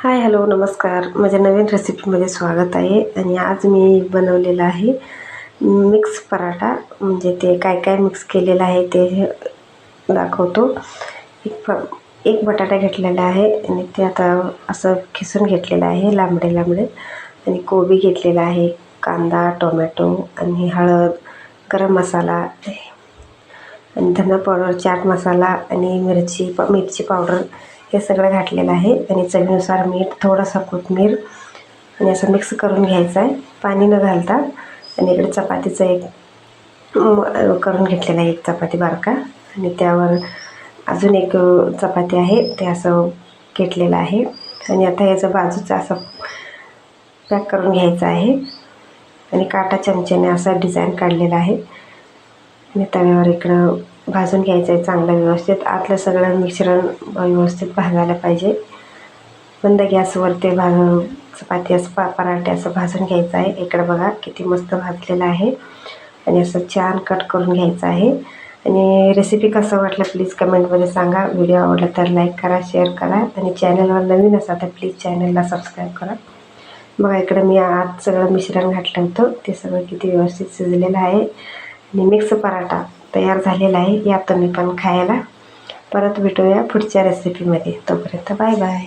Hi hello नमस्कार. माझ्या नवीन रेसिपीमध्ये स्वागत आहे. आणि आज मी बनवलेलं आहे मिक्स पराठा. म्हणजे ते काय काय मिक्स केलेलं आहे ते दाखवतो. एक प एक बटाटा घेतलेला आहे. आणि ते आता असं खिसून घेतलेलं आहे लांबडे लांबडे. आणि कोबी घेतलेला आहे कांदा टोमॅटो आणि हळद गरम मसाला. आणि धना पावडर चाट मसाला आणि मिरची प मिरची पावडर हे सगळं घातलेलं आहे. आणि चवीनुसार मीठ थोडासा कोथमीर आणि असं मिक्स करून घ्यायचं आहे. पाणी न घालता. आणि इकडे चपातीचं एक करून घेतलेला आहे एक चपाती बारका. आणि त्यावर अजून एक चपाती आहे. ते असं घेतलेलं आहे. आणि आता याचं बाजूचं असं पॅक करून घ्यायचं आहे. आणि काटा चमच्याने असा डिझाईन काढलेला आहे. आणि तव्यावर इकडं भाजून घ्यायचं आहे चांगलं व्यवस्थित. आतलं सगळं मिश्रण व्यवस्थित भाजायला पाहिजे. बंद गॅसवर ते भाज चपाती असं पा पराठे असं भाजून घ्यायचं आहे इकडं बघा किती मस्त भाजलेलं आहे. आणि असं छान कट करून घ्यायचं आहे. आणि रेसिपी कसं वाटलं प्लीज कमेंटमध्ये सांगा. व्हिडिओ आवडला तर लाईक करा शेअर करा. आणि चॅनलवर नवीन असा तर प्लीज चॅनलला सबस्क्राईब करा. बघा इकडं मी आत सगळं मिश्रण घातलं होतं. ते सगळं किती व्यवस्थित शिजलेलं आहे. आणि मिक्स पराठा. तयार झालेला आहे. या तुम्ही पण खायला परत भेटूया पुढच्या रेसिपीमध्ये तोपर्यंत बाय बाय